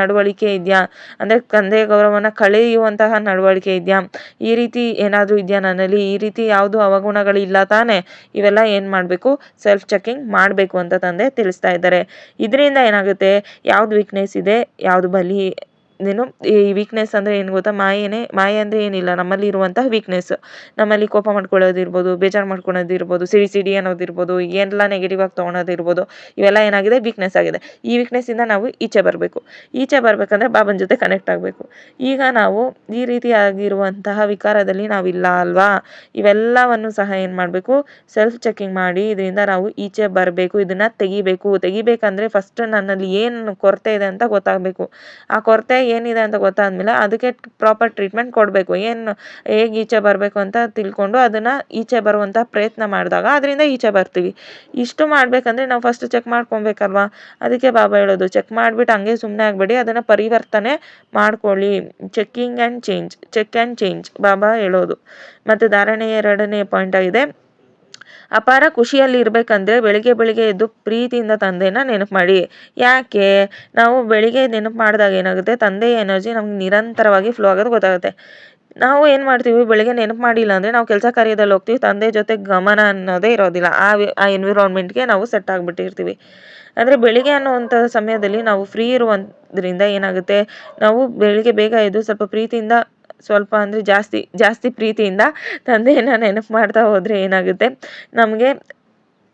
ನಡವಳಿಕೆ ಇದೆಯಾ? ಅಂದರೆ ತಂದೆಯ ಗೌರವವನ್ನು ಕಳೆಯುವಂತಹ ನಡವಳಿಕೆ ಇದೆಯಾ? ಈ ರೀತಿ ಏನಾದರೂ ಇದೆಯಾ ನನ್ನಲ್ಲಿ? ಈ ರೀತಿ ಯಾವುದು ಅವಗುಣಗಳಿಲ್ಲ ತಾನೇ? ಇವೆಲ್ಲ ಏನು ಮಾಡಬೇಕು? ಸೆಲ್ಫ್ ಚೆಕಿಂಗ್ ಮಾಡಬೇಕು ಅಂತ ತಂದೆ ತಿಳಿಸ್ತಾ ಇದ್ದಾರೆ. ಇದರಿಂದ ಏನಾಗುತ್ತೆ? ಯಾವ್ದು ವೀಕ್ನೆಸ್ ಇದೆ ಯಾವುದು ಬಲಿ ಏನು, ಈ ವೀಕ್ನೆಸ್ ಅಂದರೆ ಏನು ಗೊತ್ತಾ? ಮಾಯೆನೇ, ಮಾಯೆ ಅಂದರೆ ಏನಿಲ್ಲ. ನಮ್ಮಲ್ಲಿ ಇರುವಂತಹ ವೀಕ್ನೆಸ್ ನಮ್ಮಲ್ಲಿ ಕೋಪ ಮಾಡ್ಕೊಳ್ಳೋದಿರ್ಬೋದು, ಬೇಜಾರು ಮಾಡ್ಕೊಳೋದಿರ್ಬೋದು ಸಿಡಿ ಸಿಡಿ ಅನ್ನೋದಿರ್ಬೋದು, ಎಲ್ಲ ನೆಗೆಟಿವ್ ಆಗಿ ತೊಗೊಳೋದಿರ್ಬೋದು, ಇವೆಲ್ಲ ಏನಾಗಿದೆ? ವೀಕ್ನೆಸ್ ಆಗಿದೆ. ಈ ವೀಕ್ನೆಸ್ಸಿಂದ ನಾವು ಈಚೆ ಬರಬೇಕು. ಈಚೆ ಬರಬೇಕಂದ್ರೆ ಬಾಬನ ಜೊತೆ ಕನೆಕ್ಟ್ ಆಗಬೇಕು. ಈಗ ನಾವು ಈ ರೀತಿಯಾಗಿರುವಂತಹ ವಿಕಾರದಲ್ಲಿ ನಾವಿಲ್ಲ ಅಲ್ವಾ? ಇವೆಲ್ಲವನ್ನು ಸಹ ಏನು ಮಾಡಬೇಕು? ಸೆಲ್ಫ್ ಚೆಕಿಂಗ್ ಮಾಡಿ ಇದರಿಂದ ನಾವು ಈಚೆ ಬರಬೇಕು. ಇದನ್ನು ತೆಗಿಬೇಕು. ತೆಗಿಬೇಕಂದ್ರೆ ಫಸ್ಟ್ ನನ್ನಲ್ಲಿ ಏನು ಕೊರತೆ ಇದೆ ಅಂತ ಗೊತ್ತಾಗಬೇಕು. ಆ ಕೊರತೆ ಏನಿದೆ ಅಂತ ಗೊತ್ತಾದ್ಮೇಲೆ ಅದಕ್ಕೆ ಪ್ರಾಪರ್ ಟ್ರೀಟ್ಮೆಂಟ್ ಕೊಡಬೇಕು. ಏನು, ಹೇಗೆ ಈಚೆ ಬರಬೇಕು ಅಂತ ತಿಳ್ಕೊಂಡು ಅದನ್ನು ಈಚೆ ಬರುವಂಥ ಪ್ರಯತ್ನ ಮಾಡಿದಾಗ ಅದರಿಂದ ಈಚೆ ಬರ್ತೀವಿ. ಇಷ್ಟು ಮಾಡಬೇಕಂದ್ರೆ ನಾವು ಫಸ್ಟ್ ಚೆಕ್ ಮಾಡ್ಕೊಬೇಕಲ್ವಾ? ಅದಕ್ಕೆ ಬಾಬಾ ಹೇಳೋದು ಚೆಕ್ ಮಾಡಿಬಿಟ್ಟು ಹಂಗೆ ಸುಮ್ಮನೆ ಆಗಬೇಡಿ. ಅದನ್ನು ಪರಿವರ್ತನೆ ಮಾಡ್ಕೊಳ್ಳಿ. Checking and change check and change Baba ಹೇಳೋದು. ಮತ್ತು ಧಾರಣೆ ಎರಡನೇ ಪಾಯಿಂಟ್ ಆಗಿದೆ. ಅಪಾರ ಖುಷಿಯಲ್ಲಿ ಇರಬೇಕಂದ್ರೆ ಬೆಳಿಗ್ಗೆ ಬೆಳಿಗ್ಗೆ ಎದ್ದು ಪ್ರೀತಿಯಿಂದ ತಂದೆನ ನೆನಪು ಮಾಡಿ. ಯಾಕೆ? ನಾವು ಬೆಳಿಗ್ಗೆ ನೆನಪು ಮಾಡಿದಾಗ ಏನಾಗುತ್ತೆ? ತಂದೆಯ ಎನರ್ಜಿ ನಮ್ಗೆ ನಿರಂತರವಾಗಿ ಫ್ಲೋ ಆಗೋದು ಗೊತ್ತಾಗುತ್ತೆ. ನಾವು ಏನು ಮಾಡ್ತೀವಿ? ಬೆಳಗ್ಗೆ ನೆನಪು ಮಾಡಿಲ್ಲ ಅಂದರೆ ನಾವು ಕೆಲಸ ಕಾರ್ಯದಲ್ಲಿ ಹೋಗ್ತೀವಿ, ತಂದೆ ಜೊತೆ ಗಮನ ಅನ್ನೋದೇ ಇರೋದಿಲ್ಲ. ಆ ಆ ಎನ್ವಿರಾನ್ಮೆಂಟ್ಗೆ ನಾವು ಸೆಟ್ ಆಗಿಬಿಟ್ಟಿರ್ತೀವಿ. ಅಂದರೆ ಬೆಳಿಗ್ಗೆ ಅನ್ನುವಂಥ ಸಮಯದಲ್ಲಿ ನಾವು ಫ್ರೀ ಇರುವಂಥದ್ರಿಂದ ಏನಾಗುತ್ತೆ? ನಾವು ಬೆಳಿಗ್ಗೆ ಬೇಗ ಎದ್ದು ಸ್ವಲ್ಪ ಪ್ರೀತಿಯಿಂದ ಸ್ವಲ್ಪ ಅಂದರೆ ಜಾಸ್ತಿ ಜಾಸ್ತಿ ಪ್ರೀತಿಯಿಂದ ತಂದೆಯನ್ನು ನೆನಪು ಮಾಡ್ತಾ ಹೋದರೆ ಏನಾಗುತ್ತೆ? ನಮಗೆ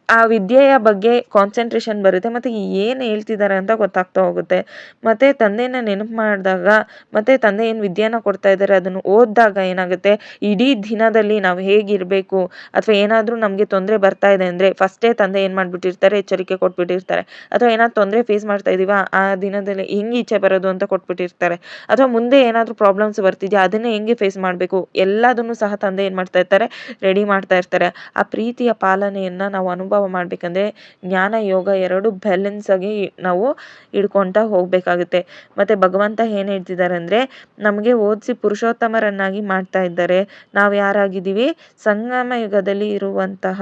ಆ ವಿದ್ಯೆಯ ಬಗ್ಗೆ ಕಾನ್ಸಂಟ್ರೇಷನ್ ಬರುತ್ತೆ ಮತ್ತು ಏನು ಹೇಳ್ತಿದ್ದಾರೆ ಅಂತ ಗೊತ್ತಾಗ್ತಾ ಹೋಗುತ್ತೆ. ಮತ್ತು ತಂದೆನ ನೆನಪು ಮಾಡಿದಾಗ, ಮತ್ತು ತಂದೆ ಏನು ವಿದ್ಯೆನ ಕೊಡ್ತಾ ಇದ್ದಾರೆ ಅದನ್ನು ಓದಿದಾಗ ಏನಾಗುತ್ತೆ? ಇಡೀ ದಿನದಲ್ಲಿ ನಾವು ಹೇಗಿರಬೇಕು? ಅಥವಾ ಏನಾದರೂ ನಮಗೆ ತೊಂದರೆ ಬರ್ತಾ ಇದೆ ಅಂದರೆ ಫಸ್ಟೇ ತಂದೆ ಏನು ಮಾಡಿಬಿಟ್ಟಿರ್ತಾರೆ? ಎಚ್ಚರಿಕೆ ಕೊಟ್ಬಿಟ್ಟಿರ್ತಾರೆ. ಅಥವಾ ಏನಾದ್ರು ತೊಂದರೆ ಫೇಸ್ ಮಾಡ್ತಾ ಇದ್ದೀವ ಆ ದಿನದಲ್ಲಿ ಹೆಂಗೆ ಈಚೆ ಬರೋದು ಅಂತ ಕೊಟ್ಬಿಟ್ಟಿರ್ತಾರೆ. ಅಥವಾ ಮುಂದೆ ಏನಾದರೂ ಪ್ರಾಬ್ಲಮ್ಸ್ ಬರ್ತಿದೆಯಾ? ಅದನ್ನೇ ಹೆಂಗೆ ಫೇಸ್ ಮಾಡಬೇಕು? ಎಲ್ಲದನ್ನು ಸಹ ತಂದೆ ಏನು ಮಾಡ್ತಾ ಇರ್ತಾರೆ? ರೆಡಿ ಮಾಡ್ತಾ ಇರ್ತಾರೆ. ಆ ಪ್ರೀತಿಯ ಪಾಲನೆಯನ್ನು ನಾವು ಅನುಭವ ಮಾಡಬೇಕಂದ್ರೆ ಜ್ಞಾನ, ಯೋಗ ಎರಡು ಬ್ಯಾಲೆನ್ಸ್ ಆಗಿ ನಾವು ಹಿಡ್ಕೊಳ್ತಾ ಹೋಗಬೇಕಾಗುತ್ತೆ. ಮತ್ತೆ ಭಗವಂತ ಏನು ಹೇಳ್ತಿದ್ದಾರೆ ಅಂದ್ರೆ ನಮಗೆ ಓದಿಸಿ ಪುರುಷೋತ್ತಮರನ್ನಾಗಿ ಮಾಡ್ತಾ ಇದ್ದಾರೆ. ನಾವು ಯಾರಾಗಿದ್ದೀವಿ? ಸಂಗಮ ಯುಗದಲ್ಲಿ ಇರುವಂತಹ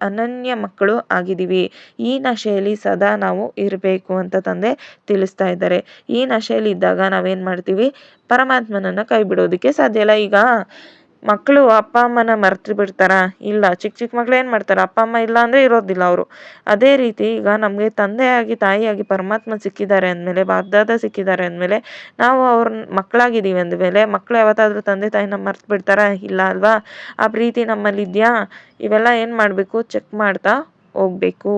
ಅನನ್ಯ ಮಕ್ಕಳು ಆಗಿದ್ದೀವಿ. ಈ ನಶೆಯಲ್ಲಿ ಸದಾ ನಾವು ಇರಬೇಕು ಅಂತ ತಂದೆ ತಿಳಿಸ್ತಾ ಇದ್ದಾರೆ. ಈ ನಶೆಯಲ್ಲಿ ಇದ್ದಾಗ ನಾವೇನು ಮಾಡ್ತೀವಿ? ಪರಮಾತ್ಮನನ್ನು ಕೈ ಬಿಡೋದಕ್ಕೆ ಸಾಧ್ಯ ಇಲ್ಲ. ಈಗ ಮಕ್ಕಳು ಅಪ್ಪ ಅಮ್ಮನ ಮರ್ತು ಬಿಡ್ತಾರ? ಇಲ್ಲ. ಚಿಕ್ಕ ಚಿಕ್ಕ ಮಕ್ಳು ಏನು ಮಾಡ್ತಾರೆ? ಅಪ್ಪ ಅಮ್ಮ ಇಲ್ಲ ಅಂದರೆ ಇರೋದಿಲ್ಲ ಅವರು. ಅದೇ ರೀತಿ ಈಗ ನಮಗೆ ತಂದೆಯಾಗಿ, ತಾಯಿಯಾಗಿ ಪರಮಾತ್ಮ ಸಿಕ್ಕಿದ್ದಾರೆ ಅಂದಮೇಲೆ ಬಾಬ್ದಾದ ಸಿಕ್ಕಿದ್ದಾರೆ ಅಂದಮೇಲೆ, ನಾವು ಅವ್ರ ಮಕ್ಕಳಾಗಿದ್ದೀವಿ ಅಂದಮೇಲೆ ಮಕ್ಕಳು ಯಾವತ್ತಾದರೂ ತಂದೆ ತಾಯಿನ ಮರ್ತು ಬಿಡ್ತಾರಾ? ಇಲ್ಲ ಅಲ್ವಾ? ಆ ಪ್ರೀತಿ ನಮ್ಮಲ್ಲಿದೆಯಾ ಇವೆಲ್ಲ ಏನು ಮಾಡಬೇಕು? ಚೆಕ್ ಮಾಡ್ತಾ ಹೋಗಬೇಕು.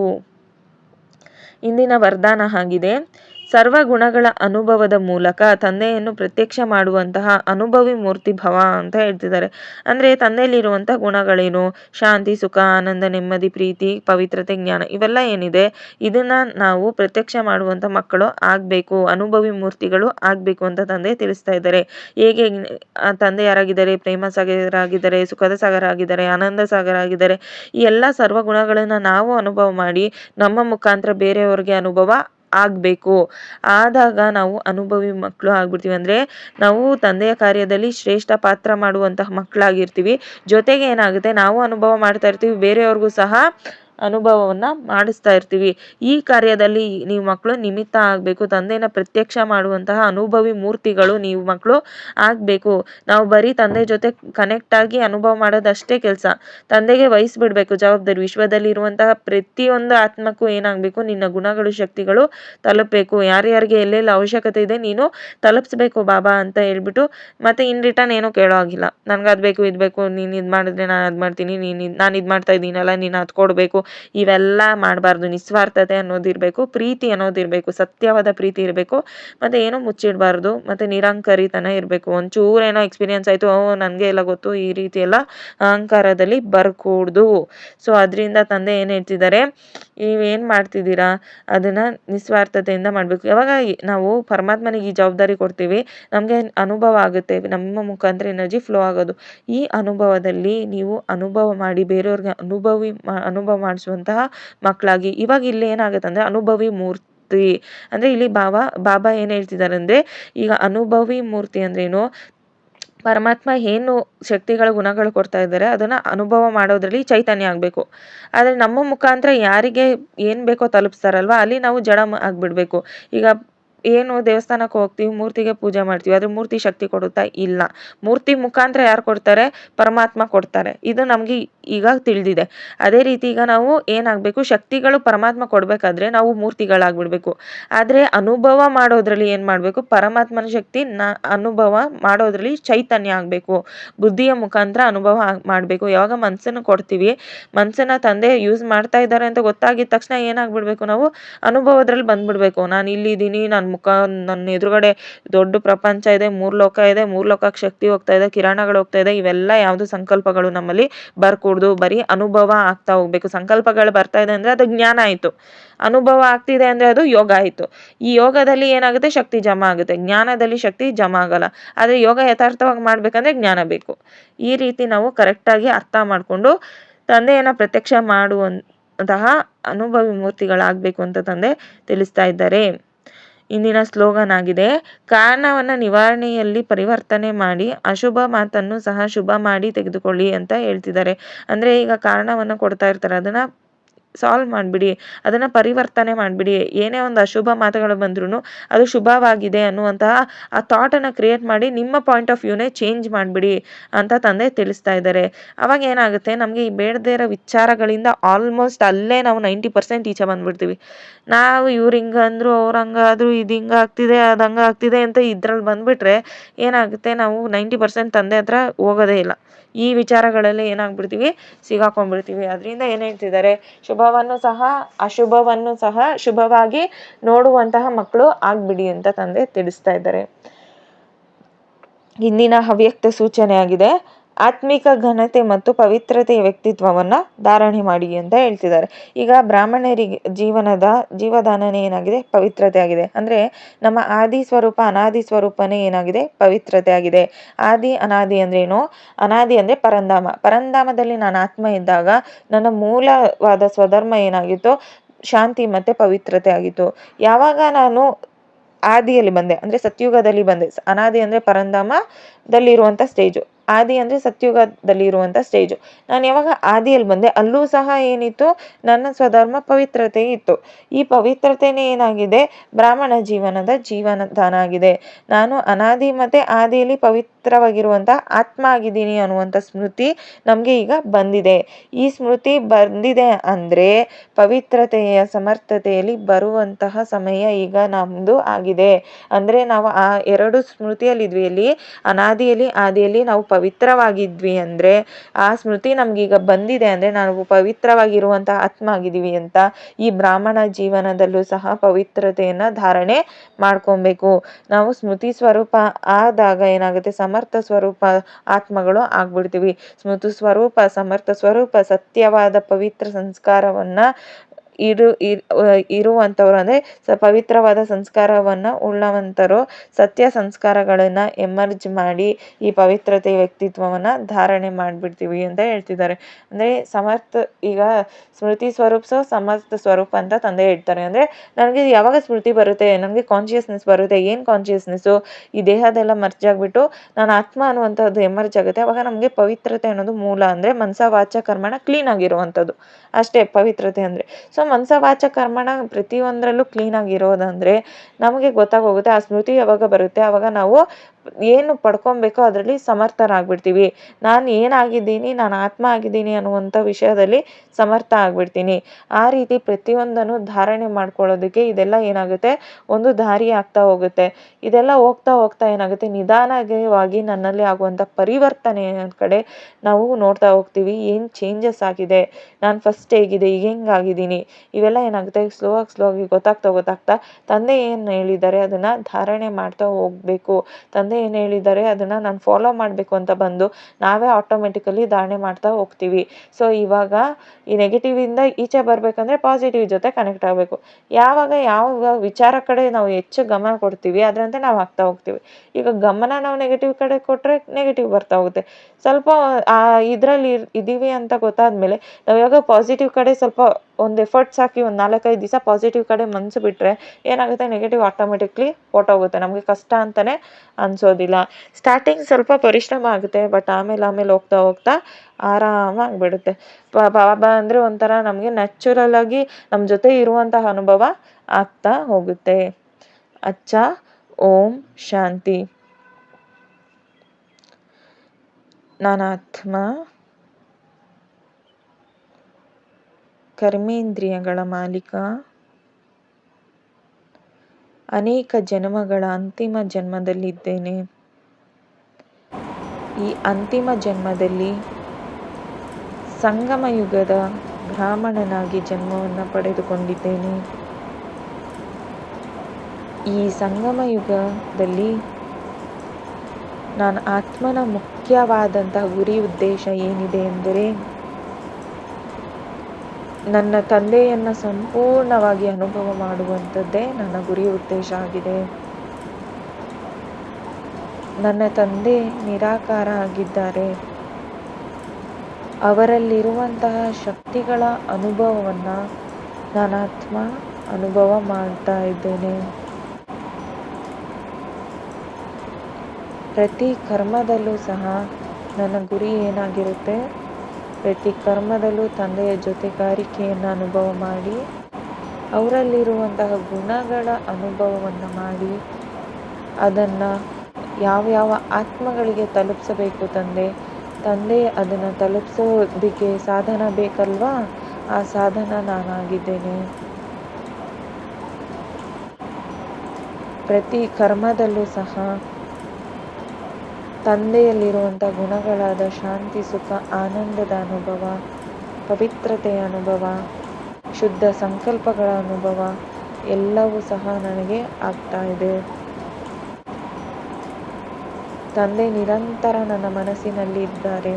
ಇಂದಿನ ವರದಾನ ಆಗಿದೆ ಸರ್ವ ಗುಣಗಳ ಅನುಭವದ ಮೂಲಕ ತಂದೆಯನ್ನು ಪ್ರತ್ಯಕ್ಷ ಮಾಡುವಂತಹ ಅನುಭವಿ ಮೂರ್ತಿ ಭವ ಅಂತ ಹೇಳ್ತಿದ್ದಾರೆ. ಅಂದರೆ ತಂದೆಯಲ್ಲಿರುವಂತಹ ಗುಣಗಳೇನು? ಶಾಂತಿ, ಸುಖ, ಆನಂದ, ನೆಮ್ಮದಿ, ಪ್ರೀತಿ, ಪವಿತ್ರತೆ, ಜ್ಞಾನ ಇವೆಲ್ಲ ಏನಿದೆ? ಇದನ್ನ ನಾವು ಪ್ರತ್ಯಕ್ಷ ಮಾಡುವಂಥ ಮಕ್ಕಳು ಆಗಬೇಕು, ಅನುಭವಿ ಮೂರ್ತಿಗಳು ಆಗಬೇಕು ಅಂತ ತಂದೆ ತಿಳಿಸ್ತಾ ಇದ್ದಾರೆ. ಹೇಗೆ ತಂದೆ ಯಾರಾಗಿದ್ದಾರೆ? ಪ್ರೇಮ ಸಾಗರ ಆಗಿದ್ದಾರೆ ಸುಖದ ಸಾಗರ ಆಗಿದ್ದಾರೆ ಆನಂದ ಸಾಗರ ಆಗಿದ್ದಾರೆ ಈ ಎಲ್ಲ ಸರ್ವ ಗುಣಗಳನ್ನ ನಾವು ಅನುಭವ ಮಾಡಿ ನಮ್ಮ ಮುಖಾಂತರ ಬೇರೆಯವ್ರಿಗೆ ಅನುಭವ ಆಗಬೇಕು. ಆದಾಗ ನಾವು ಅನುಭವಿ ಮಕ್ಕಳು ಆಗ್ಬಿಡ್ತೀವಿ. ಅಂದರೆ ನಾವು ತಂದೆಯ ಕಾರ್ಯದಲ್ಲಿ ಶ್ರೇಷ್ಠ ಪಾತ್ರ ಮಾಡುವಂತಹ ಮಕ್ಕಳಾಗಿರ್ತೀವಿ. ಜೊತೆಗೆ ಏನಾಗುತ್ತೆ? ನಾವು ಅನುಭವ ಮಾಡ್ತಾ ಇರ್ತೀವಿ. ಬೇರೆಯವ್ರಿಗೂ ಸಹ ಅನುಭವವನ್ನು ಮಾಡಿಸ್ತಾ ಇರ್ತೀವಿ. ಈ ಕಾರ್ಯದಲ್ಲಿ ನೀವು ಮಕ್ಕಳು ನಿಮಿತ್ತ ಆಗಬೇಕು. ತಂದೆನ ಪ್ರತ್ಯಕ್ಷ ಮಾಡುವಂತಹ ಅನುಭವಿ ಮೂರ್ತಿಗಳು ನೀವು ಮಕ್ಕಳು ಆಗಬೇಕು. ನಾವು ಬರೀ ತಂದೆ ಜೊತೆ ಕನೆಕ್ಟ್ ಆಗಿ ಅನುಭವ ಮಾಡೋದಷ್ಟೇ ಕೆಲಸ. ತಂದೆಗೆ ವಹಿಸ್ಬಿಡ್ಬೇಕು ಜವಾಬ್ದಾರಿ ವಿಶ್ವದಲ್ಲಿ ಇರುವಂತಹ ಪ್ರತಿಯೊಂದು ಆತ್ಮಕ್ಕೂ ಏನಾಗಬೇಕು? ನಿನ್ನ ಗುಣಗಳು, ಶಕ್ತಿಗಳು ತಲುಪಬೇಕು. ಯಾರ್ಯಾರಿಗೆ ಎಲ್ಲೆಲ್ಲಿ ಅವಶ್ಯಕತೆ ಇದೆ ನೀನು ತಲುಪಿಸ್ಬೇಕು ಬಾಬಾ ಅಂತ ಹೇಳ್ಬಿಟ್ಟು ಮತ್ತೆ ಇನ್ ರಿಟರ್ನ್ ಏನೂ ಕೇಳೋ ಆಗಿಲ್ಲ ನನಗೆ ಅದು ಬೇಕು ಇದು ಬೇಕು ನೀನು ಇದು ಮಾಡಿದ್ರೆ ನಾನು ಅದು ಮಾಡ್ತೀನಿ ನೀನು ನಾನು ಇದು ಮಾಡ್ತಾ ಇದ್ದೀನಲ್ಲ, ನೀನು ಅದು ಕೊಡಬೇಕು ಇವೆಲ್ಲ ಮಾಡಬಾರ್ದು, ನಿಸ್ವಾರ್ಥತೆ ಅನ್ನೋದಿರಬೇಕು ಪ್ರೀತಿ ಅನ್ನೋದಿರಬೇಕು ಸತ್ಯವಾದ ಪ್ರೀತಿ ಇರಬೇಕು, ಮತ್ತು ಏನೋ ಮುಚ್ಚಿಡಬಾರ್ದು, ಮತ್ತು ನಿರಂಕರಿತನ ಇರಬೇಕು. ಒಂಚೂರು ಏನೋ ಎಕ್ಸ್ಪೀರಿಯನ್ಸ್ ಆಯಿತು ನನಗೆ ಎಲ್ಲ ಗೊತ್ತು, ಈ ರೀತಿ ಎಲ್ಲ ಅಹಂಕಾರದಲ್ಲಿ ಬರ್ಕೂಡ್ದು. ಸೊ ಅದರಿಂದ ತಂದೆ ಏನು ಹೇಳ್ತಿದ್ದಾರೆ ನೀವೇನು ಮಾಡ್ತಿದ್ದೀರಾ, ಅದನ್ನು ನಿಸ್ವಾರ್ಥತೆಯಿಂದ ಮಾಡಬೇಕು. ಯಾವಾಗ ನಾವು ಪರಮಾತ್ಮನಿಗೆ ಈ ಜವಾಬ್ದಾರಿ ಕೊಡ್ತೀವಿ, ನಮಗೆ ಅನುಭವ ಆಗುತ್ತೆ, ನಮ್ಮ ಮುಖಾಂತರ ಎನರ್ಜಿ ಫ್ಲೋ ಆಗೋದು. ಈ ಅನುಭವದಲ್ಲಿ ನೀವು ಅನುಭವ ಮಾಡಿ, ಬೇರೆಯವ್ರಿಗೆ ಅನುಭವಿ, ಅನುಭವ ಮಾಡಿಸ್ ಮಾಡಿಸುವಂತಹ ಮಕ್ಕಳಾಗಿ. ಇವಾಗ ಇಲ್ಲಿ ಏನಾಗುತ್ತೆ ಅಂದರೆ ಅನುಭವಿ ಮೂರ್ತಿ. ಅಂದ್ರೆ ಇಲ್ಲಿ ಬಾಬಾ ಬಾಬಾ ಏನು ಹೇಳ್ತಿದ್ದಾರೆ ಅಂದ್ರೆ ಈಗ ಅನುಭವಿ ಮೂರ್ತಿ ಅಂದ್ರೇನು ಪರಮಾತ್ಮ ಏನು ಶಕ್ತಿಗಳ, ಗುಣಗಳು ಕೊಡ್ತಾ ಇದ್ದಾರೆ, ಅದನ್ನ ಅನುಭವ ಮಾಡೋದ್ರಲ್ಲಿ ಚೈತನ್ಯ ಆಗಬೇಕು. ಆದ್ರೆ ನಮ್ಮ ಮುಖಾಂತರ ಯಾರಿಗೆ ಏನು ಬೇಕೋ ತಲುಪಿಸ್ತಾರಲ್ವ, ಅಲ್ಲಿ ನಾವು ಜಡ ಆಗಿಬಿಡ್ಬೇಕು. ಈಗ ಏನು ದೇವಸ್ಥಾನಕ್ಕೆ ಹೋಗ್ತೀವಿ, ಮೂರ್ತಿಗೆ ಪೂಜೆ ಮಾಡ್ತೀವಿ, ಆದರೆ ಮೂರ್ತಿ ಶಕ್ತಿ ಕೊಡುತ್ತಾ ಇಲ್ಲ. ಮೂರ್ತಿ ಮುಖಾಂತರ ಯಾರು ಕೊಡ್ತಾರೆ? ಪರಮಾತ್ಮ ಕೊಡ್ತಾರೆ. ಇದು ನಮಗೆ ಈಗ ತಿಳಿದಿದೆ. ಅದೇ ರೀತಿ ಈಗ ನಾವು ಏನಾಗಬೇಕು? ಶಕ್ತಿಗಳು ಪರಮಾತ್ಮ ಕೊಡಬೇಕಾದ್ರೆ ನಾವು ಮೂರ್ತಿಗಳಾಗ್ಬಿಡ್ಬೇಕು. ಆದರೆ ಅನುಭವ ಮಾಡೋದ್ರಲ್ಲಿ ಏನು ಮಾಡಬೇಕು? ಪರಮಾತ್ಮನ ಶಕ್ತಿ ಅನುಭವ ಮಾಡೋದ್ರಲ್ಲಿ ಚೈತನ್ಯ ಆಗಬೇಕು. ಬುದ್ಧಿಯ ಮುಖಾಂತರ ಅನುಭವ ಮಾಡಬೇಕು. ಯಾವಾಗ ಮನಸ್ಸನ್ನು ಕೊಡ್ತೀವಿ? ಮನ್ಸನ್ನ ತಂದೆ ಯೂಸ್ ಮಾಡ್ತಾ ಇದ್ದಾರೆ ಅಂತ ಗೊತ್ತಾಗಿದ ತಕ್ಷಣ ಏನಾಗ್ಬಿಡ್ಬೇಕು ನಾವು? ಅನುಭವದ್ರಲ್ಲಿ ಬಂದ್ಬಿಡ್ಬೇಕು. ನಾನು ಇಲ್ಲಿದ್ದೀನಿ ನಾನು ಮುಖ, ನನ್ನ ಎದುರುಗಡೆ ದೊಡ್ಡ ಪ್ರಪಂಚ ಇದೆ, ಮೂರು ಲೋಕ ಇದೆ, ಮೂರು ಲೋಕಕ್ಕೆ ಶಕ್ತಿ ಹೋಗ್ತಾ ಇದೆ, ಕಿರಣಗಳು ಹೋಗ್ತಾ ಇದೆ, ಇವೆಲ್ಲ ಯಾವುದು ಸಂಕಲ್ಪಗಳು ನಮ್ಮಲ್ಲಿ ಬರ್ಕೂಡ್ದು. ಬರೀ ಅನುಭವ ಆಗ್ತಾ ಹೋಗ್ಬೇಕು. ಸಂಕಲ್ಪಗಳು ಬರ್ತಾ ಇದೆ ಅಂದ್ರೆ ಅದು ಜ್ಞಾನ ಆಯಿತು. ಅನುಭವ ಆಗ್ತಿದೆ ಅಂದ್ರೆ ಅದು ಯೋಗ ಆಯಿತು. ಈ ಯೋಗದಲ್ಲಿ ಏನಾಗುತ್ತೆ? ಶಕ್ತಿ ಜಮಾ ಆಗುತ್ತೆ. ಜ್ಞಾನದಲ್ಲಿ ಶಕ್ತಿ ಜಮಾ ಆಗಲ್ಲ. ಆದರೆ ಯೋಗ ಯಥಾರ್ಥವಾಗಿ ಮಾಡ್ಬೇಕಂದ್ರೆ ಜ್ಞಾನ ಬೇಕು. ಈ ರೀತಿ ನಾವು ಕರೆಕ್ಟಾಗಿ ಅರ್ಥ ಮಾಡಿಕೊಂಡು ತಂದೆಯನ್ನು ಪ್ರತ್ಯಕ್ಷ ಮಾಡುವಂತಹ ಅನುಭವಿ ಮೂರ್ತಿಗಳಾಗಬೇಕು ಅಂತ ತಂದೆ ತಿಳಿಸ್ತಾ ಇದ್ದಾರೆ. ಇಂದಿನ ಸ್ಲೋಗನ್ ಆಗಿದೆ. ಕಾರಣವನ್ನು ನಿವಾರಣೆಯಲ್ಲಿ ಪರಿವರ್ತನೆ ಮಾಡಿ, ಅಶುಭ ಮಾತನ್ನು ಸಹ ಶುಭ ಮಾಡಿ ತೆಗೆದುಕೊಳ್ಳಿ ಅಂತ ಹೇಳ್ತಿದ್ದಾರೆ. ಅಂದ್ರೆ ಈಗ ಕಾರಣವನ್ನು ಕೊಡ್ತಾ ಇರ್ತಾರೆ. ಅದನ್ನು ಸಾಲ್ವ್ ಮಾಡಿಬಿಡಿ, ಅದನ್ನು ಪರಿವರ್ತನೆ ಮಾಡಿಬಿಡಿ. ಏನೇ ಒಂದು ಅಶುಭ ಮಾತುಗಳು ಬಂದ್ರೂ ಅದು ಶುಭವಾಗಿದೆ ಅನ್ನುವಂತಹ ಆ ಥಾಟನ್ನು ಕ್ರಿಯೇಟ್ ಮಾಡಿ ನಿಮ್ಮ ಪಾಯಿಂಟ್ ಆಫ್ ವ್ಯೂನೇ ಚೇಂಜ್ ಮಾಡಿಬಿಡಿ ಅಂತ ತಂದೆ ತಿಳಿಸ್ತಾ ಇದ್ದಾರೆ. ಅವಾಗ ಏನಾಗುತ್ತೆ? ನಮಗೆ ಈ ಬೇಡದೇ ಇರೋ ವಿಚಾರಗಳಿಂದ ಆಲ್ಮೋಸ್ಟ್ ಅಲ್ಲೇ ನಾವು ನೈಂಟಿ ಪರ್ಸೆಂಟ್ ಈಚೆ ಬಂದ್ಬಿಡ್ತೀವಿ. ನಾವು ಇವ್ರು ಹಿಂಗಂದ್ರು, ಅವ್ರು ಹಂಗಾದ್ರು, ಇದು ಹಿಂಗೆ ಆಗ್ತಿದೆ, ಅದು ಹಂಗೆ ಆಗ್ತಿದೆ ಅಂತ ಇದ್ರಲ್ಲಿ ಬಂದುಬಿಟ್ರೆ ಏನಾಗುತ್ತೆ? ನಾವು ನೈಂಟಿ ಪರ್ಸೆಂಟ್ ತಂದೆ ಹತ್ರ ಹೋಗೋದೇ ಇಲ್ಲ. ಈ ವಿಚಾರಗಳಲ್ಲಿ ಏನಾಗ್ಬಿಡ್ತೀವಿ? ಸಿಗಾಕೊಂಡ್ಬಿಡ್ತೀವಿ. ಅದರಿಂದ ಏನು ಹೇಳ್ತಿದ್ದಾರೆ? ಶುಭವನ್ನು ಸಹ, ಅಶುಭವನ್ನು ಸಹ ಶುಭವಾಗಿ ನೋಡುವಂತಹ ಮಕ್ಕಳು ಆಗ್ಬಿಡಿ ಅಂತ ತಂದೆ ತಿಳಿಸ್ತಾ ಇದ್ದಾರೆ. ಇಂದಿನ ಹವ್ಯಕ್ತ ಸೂಚನೆಯಾಗಿದೆ. ಆತ್ಮಿಕ ಘನತೆ ಮತ್ತು ಪವಿತ್ರತೆಯ ವ್ಯಕ್ತಿತ್ವವನ್ನು ಧಾರಣೆ ಮಾಡಿ ಅಂತ ಹೇಳ್ತಿದ್ದಾರೆ. ಈಗ ಬ್ರಾಹ್ಮಣರಿಗೆ ಜೀವನದ ಜೀವದಾನನೇ ಏನಾಗಿದೆ? ಪವಿತ್ರತೆ ಆಗಿದೆ. ಅಂದರೆ ನಮ್ಮ ಆದಿ ಸ್ವರೂಪ, ಅನಾದಿ ಸ್ವರೂಪನೇ ಏನಾಗಿದೆ? ಪವಿತ್ರತೆ ಆಗಿದೆ. ಆದಿ, ಅನಾದಿ ಅಂದ್ರೇನು ಅನಾದಿ ಅಂದರೆ ಪರಂಧಾಮ. ಪರಂಧಾಮದಲ್ಲಿ ನಾನು ಆತ್ಮ ಇದ್ದಾಗ ನನ್ನ ಮೂಲವಾದ ಸ್ವಧರ್ಮ ಏನಾಗಿತ್ತು? ಶಾಂತಿ ಮತ್ತು ಪವಿತ್ರತೆ ಆಗಿತ್ತು. ಯಾವಾಗ ನಾನು ಆದಿಯಲ್ಲಿ ಬಂದೆ? ಅಂದರೆ ಸತ್ಯುಗದಲ್ಲಿ ಬಂದೆ. ಅನಾದಿ ಅಂದರೆ ಪರಂಧಾಮದಲ್ಲಿರುವಂಥ ಸ್ಟೇಜು ಆದಿ ಅಂದರೆ ಸತ್ಯುಗದಲ್ಲಿ ಇರುವಂಥ ಸ್ಟೇಜು ನಾನು ಯಾವಾಗ ಆದಿಯಲ್ಲಿ ಬಂದೆ, ಅಲ್ಲೂ ಸಹ ಏನಿತ್ತು? ನನ್ನ ಸ್ವಧರ್ಮ ಪವಿತ್ರತೆ ಇತ್ತು. ಈ ಪವಿತ್ರತೆನೇ ಏನಾಗಿದೆ? ಬ್ರಾಹ್ಮಣ ಜೀವನದ ಜೀವನದಾನ ಆಗಿದೆ ನಾನು ಅನಾದಿ ಮತ್ತು ಆದಿಯಲ್ಲಿ ಪವಿತ್ರವಾಗಿರುವಂಥ ಆತ್ಮ ಆಗಿದ್ದೀನಿ ಅನ್ನುವಂಥ ಸ್ಮೃತಿ ನಮಗೆ ಈಗ ಬಂದಿದೆ. ಈ ಸ್ಮೃತಿ ಬಂದಿದೆ ಅಂದರೆ ಪವಿತ್ರತೆಯ ಸಮರ್ಥತೆಯಲ್ಲಿ ಬರುವಂತಹ ಸಮಯ ಈಗ ನಮ್ಮದು ಆಗಿದೆ. ಅಂದರೆ ನಾವು ಆ ಎರಡು ಸ್ಮೃತಿಯಲ್ಲಿದ್ವಿ ಅಲ್ಲಿ ಅನಾದಿಯಲ್ಲಿ, ಆದಿಯಲ್ಲಿ ನಾವು ಪವಿತ್ರವಾಗಿದ್ವಿ ಅಂದರೆ ಆ ಸ್ಮೃತಿ ನಮಗೀಗ ಬಂದಿದೆ ಅಂದರೆ ನಾವು ಪವಿತ್ರವಾಗಿರುವಂತಹ ಆತ್ಮ ಆಗಿದ್ದೀವಿ ಅಂತ ಈ ಬ್ರಾಹ್ಮಣ ಜೀವನದಲ್ಲೂ ಸಹ ಪವಿತ್ರತೆಯನ್ನು ಧಾರಣೆ ಮಾಡ್ಕೊಬೇಕು. ನಾವು ಸ್ಮೃತಿ ಸ್ವರೂಪ ಆದಾಗ ಏನಾಗುತ್ತೆ? ಸಮರ್ಥ ಸ್ವರೂಪ ಆತ್ಮಗಳು ಆಗ್ಬಿಡ್ತೀವಿ. ಸ್ಮೃತಿ ಸ್ವರೂಪ ಸಮರ್ಥ ಸ್ವರೂಪ ಸತ್ಯವಾದ ಪವಿತ್ರ ಸಂಸ್ಕಾರವನ್ನು ಇರು ಇರುವಂಥವ್ರು ಅಂದರೆ ಸ ಪವಿತ್ರವಾದ ಸಂಸ್ಕಾರವನ್ನು ಉಳ್ಳವಂಥರು ಸತ್ಯ ಸಂಸ್ಕಾರಗಳನ್ನು ಎಮರ್ಜ್ ಮಾಡಿ ಈ ಪವಿತ್ರತೆ ವ್ಯಕ್ತಿತ್ವವನ್ನು ಧಾರಣೆ ಮಾಡಿಬಿಡ್ತೀವಿ ಅಂತ ಹೇಳ್ತಿದ್ದಾರೆ. ಅಂದರೆ ಸಮರ್ಥ, ಈಗ ಸ್ಮೃತಿ ಸ್ವರೂಪ ಸೊ ಸಮರ್ಥ ಸ್ವರೂಪ ಅಂತ ತಂದೆ ಹೇಳ್ತಾರೆ. ಅಂದರೆ ನನಗೆ ಯಾವಾಗ ಸ್ಮೃತಿ ಬರುತ್ತೆ, ನನಗೆ ಕಾನ್ಷಿಯಸ್ನೆಸ್ ಬರುತ್ತೆ, ಏನು ಕಾನ್ಷಿಯಸ್ನೆಸ್ಸು ಈ ದೇಹದೆಲ್ಲ ಮರ್ಜ್ ಆಗಿಬಿಟ್ಟು ನಾನು ಆತ್ಮ ಅನ್ನುವಂಥದ್ದು ಎಮರ್ಜ್ ಆಗುತ್ತೆ. ಅವಾಗ ನಮಗೆ ಪವಿತ್ರತೆ ಅನ್ನೋದು ಮೂಲ. ಅಂದರೆ ಮನಸ ವಾಚ ಕರ್ಮಣ ಕ್ಲೀನ್ ಆಗಿರುವಂಥದ್ದು ಅಷ್ಟೇ ಪವಿತ್ರತೆ ಅಂದರೆ. ಸೊ ಮನಸ ವಾಚ ಕರ್ಮಣ ಪ್ರತಿಯೊಂದರಲ್ಲೂ ಕ್ಲೀನ್ ಆಗಿರೋದಂದ್ರೆ ನಮಗೆ ಗೊತ್ತಾಗೋಗುತ್ತೆ ಆ ಸ್ಮೃತಿ ಯಾವಾಗ ಬರುತ್ತೆ ಆವಾಗ ನಾವು ಏನು ಪಡ್ಕೊಬೇಕೋ ಅದರಲ್ಲಿ ಸಮರ್ಥರಾಗ್ಬಿಡ್ತೀವಿ. ನಾನು ಏನಾಗಿದ್ದೀನಿ, ನಾನು ಆತ್ಮ ಆಗಿದ್ದೀನಿ ಅನ್ನುವಂಥ ವಿಷಯದಲ್ಲಿ ಸಮರ್ಥ ಆಗ್ಬಿಡ್ತೀನಿ. ಆ ರೀತಿ ಪ್ರತಿಯೊಂದನ್ನು ಧಾರಣೆ ಮಾಡ್ಕೊಳ್ಳೋದಕ್ಕೆ ಇದೆಲ್ಲ ಏನಾಗುತ್ತೆ? ಒಂದು ದಾರಿ ಆಗ್ತಾ ಹೋಗುತ್ತೆ. ಇದೆಲ್ಲ ಹೋಗ್ತಾ ಹೋಗ್ತಾ ಏನಾಗುತ್ತೆ? ನಿಧಾನವಾಗಿ ನನ್ನಲ್ಲಿ ಆಗುವಂಥ ಪರಿವರ್ತನೆ ಕಡೆ ನಾವು ನೋಡ್ತಾ ಹೋಗ್ತೀವಿ. ಏನು ಚೇಂಜಸ್ ಆಗಿದೆ? ನಾನು ಫಸ್ಟ್ ಹೇಗಿದೆ? ಈಗ ಹೆಂಗಾಗಿದ್ದೀನಿ ಇವೆಲ್ಲ ಏನಾಗುತ್ತೆ? ಸ್ಲೋ ಆಗಿ ಸ್ಲೋ ಆಗಿ ಗೊತ್ತಾಗ್ತಾ ಗೊತ್ತಾಗ್ತಾ ತಂದೆ ಏನು ಹೇಳಿದ್ದಾರೆ? ಅದನ್ನು ಧಾರಣೆ ಮಾಡ್ತಾ ಹೋಗಬೇಕು. ತಂದೆ ತಂದೆ ಏನು ಹೇಳಿದ್ದಾರೆ, ಅದನ್ನು ನಾನು ಫಾಲೋ ಮಾಡಬೇಕು ಅಂತ ಬಂದು ನಾವೇ ಆಟೋಮೆಟಿಕಲಿ ಧಾರಣೆ ಮಾಡ್ತಾ ಹೋಗ್ತೀವಿ. ಸೊ ಇವಾಗ ಈ ನೆಗೆಟಿವಿಂದ ಈಚೆ ಬರಬೇಕಂದ್ರೆ ಪಾಸಿಟಿವ್ ಜೊತೆ ಕನೆಕ್ಟ್ ಆಗಬೇಕು. ಯಾವಾಗ ಯಾವ ವಿಚಾರ ಕಡೆ ನಾವು ಹೆಚ್ಚು ಗಮನ ಕೊಡ್ತೀವಿ, ಅದರಂತೆ ನಾವು ಆಗ್ತಾ ಹೋಗ್ತೀವಿ. ಈಗ ಗಮನ ನಾವು ನೆಗೆಟಿವ್ ಕಡೆ ಕೊಟ್ಟರೆ ನೆಗೆಟಿವ್ ಬರ್ತಾ ಹೋಗುತ್ತೆ. ಸ್ವಲ್ಪ, ಆ, ಇದರಲ್ಲಿ ಇದ್ದೀವಿ ಅಂತ ಗೊತ್ತಾದಮೇಲೆ ನಾವು ಯಾವಾಗ ಪಾಸಿಟಿವ್ ಕಡೆ ಸ್ವಲ್ಪ ಒಂದು ಎಫರ್ಟ್ಸ್ ಹಾಕಿ ಒಂದು ನಾಲ್ಕೈದು ದಿವಸ ಪಾಸಿಟಿವ್ ಕಡೆ ಮನಸ್ಸು ಬಿಟ್ಟರೆ ಏನಾಗುತ್ತೆ? ನೆಗೆಟಿವ್ ಆಟೋಮೆಟಿಕ್ಲಿ ಹೊಟ್ಟೋಗುತ್ತೆ ನಮಗೆ ಕಷ್ಟ ಅಂತಲೇ ಅನಿಸೋದಿಲ್ಲ. ಸ್ಟಾರ್ಟಿಂಗ್ ಸ್ವಲ್ಪ ಪರಿಶ್ರಮ ಆಗುತ್ತೆ ಬಟ್ ಆಮೇಲೆ ಆಮೇಲೆ ಹೋಗ್ತಾ ಹೋಗ್ತಾ ಆರಾಮಾಗಿ ಬಿಡುತ್ತೆ. ಬಾಬಾ ಅಂದರೆ ಒಂಥರ ನಮಗೆ ನ್ಯಾಚುರಲ್ ಆಗಿ ನಮ್ಮ ಜೊತೆ ಇರುವಂತಹ ಅನುಭವ ಆಗ್ತಾ ಹೋಗುತ್ತೆ. ಅಚ್ಚ, ಓಂ, ಶಾಂತಿ. ನಾನಾತ್ಮ ಕರ್ಮೇಂದ್ರಿಯಗಳ ಮಾಲೀಕ. ಅನೇಕ ಜನ್ಮಗಳ ಅಂತಿಮ ಜನ್ಮದಲ್ಲಿದ್ದೇನೆ. ಈ ಅಂತಿಮ ಜನ್ಮದಲ್ಲಿ ಸಂಗಮ ಯುಗದ ಬ್ರಾಹ್ಮಣನಾಗಿ ಜನ್ಮವನ್ನು ಪಡೆದುಕೊಂಡಿದ್ದೇನೆ. ಈ ಸಂಗಮ ಯುಗದಲ್ಲಿ ನಾನು ಆತ್ಮನ ಮುಖ್ಯವಾದಂತಹ ಗುರಿ ಉದ್ದೇಶ ಏನಿದೆ ಎಂದರೆ ನನ್ನ ತಂದೆಯನ್ನು ಸಂಪೂರ್ಣವಾಗಿ ಅನುಭವ ಮಾಡುವಂಥದ್ದೇ ನನ್ನ ಗುರಿ ಉದ್ದೇಶ ಆಗಿದೆ. ನನ್ನ ತಂದೆ ನಿರಾಕಾರ ಆಗಿದ್ದಾರೆ. ಅವರಲ್ಲಿರುವಂತಹ ಶಕ್ತಿಗಳ ಅನುಭವವನ್ನು ನಾನಾತ್ಮ ಅನುಭವ ಮಾಡ್ತಾ ಇದ್ದೇನೆ. ಪ್ರತಿ ಕರ್ಮದಲ್ಲೂ ಸಹ ನನ್ನ ಗುರಿ ಏನಾಗಿರುತ್ತೆ? ಪ್ರತಿ ಕರ್ಮದಲ್ಲೂ ತಂದೆಯ ಜೊತೆಗಾರಿಕೆಯನ್ನು ಅನುಭವ ಮಾಡಿ, ಅವರಲ್ಲಿರುವಂತಹ ಗುಣಗಳ ಅನುಭವವನ್ನು ಮಾಡಿ, ಅದನ್ನು ಯಾವ ಆತ್ಮಗಳಿಗೆ ತಲುಪಿಸಬೇಕು ತಂದೆ? ತಂದೆ, ಅದನ್ನು ತಲುಪಿಸೋದಕ್ಕೆ ಸಾಧನ ಬೇಕಲ್ವಾ? ಆ ಸಾಧನ ನಾನಾಗಿದ್ದೇನೆ. ಪ್ರತಿ ಕರ್ಮದಲ್ಲೂ ಸಹ ತಂದೆಯಲ್ಲಿರುವಂಥ ಗುಣಗಳಾದ ಶಾಂತಿ, ಸುಖ, ಆನಂದದ ಅನುಭವ, ಪವಿತ್ರತೆಯ ಅನುಭವ, ಶುದ್ಧ ಸಂಕಲ್ಪಗಳ ಅನುಭವ, ಎಲ್ಲವೂ ಸಹ ನನಗೆ ಆಗ್ತಾ ಇದೆ. ತಂದೆ ನಿರಂತರ ನನ್ನ ಮನಸ್ಸಿನಲ್ಲಿ ಇದ್ದಾರೆ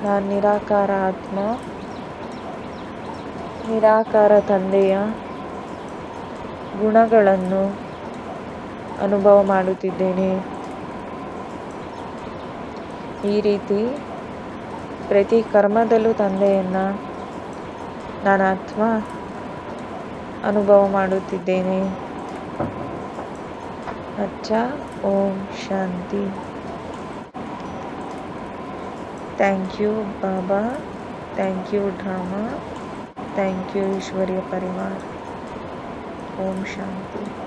ನಾನು ನಿರಾಕಾರ ಆತ್ಮ, ನಿರಾಕಾರ ತಂದೆಯ ಗುಣಗಳನ್ನು ಅನುಭವ ಮಾಡುತ್ತಿದ್ದೇನೆ. ಈ ರೀತಿ ಪ್ರತಿ ಕರ್ಮದಲ್ಲೂ ತಂದೆಯನ್ನು ನಾನು ಆತ್ಮ ಅನುಭವ ಮಾಡುತ್ತಿದ್ದೇನೆ. ಅಚ್ಚ, ಓಂ ಶಾಂತಿ. Thank you Baba, thank you drama thank you ಈಶ್ವರ್ಯ ಪರಿವಾರ. ಓಂ ಶಾಂತಿ.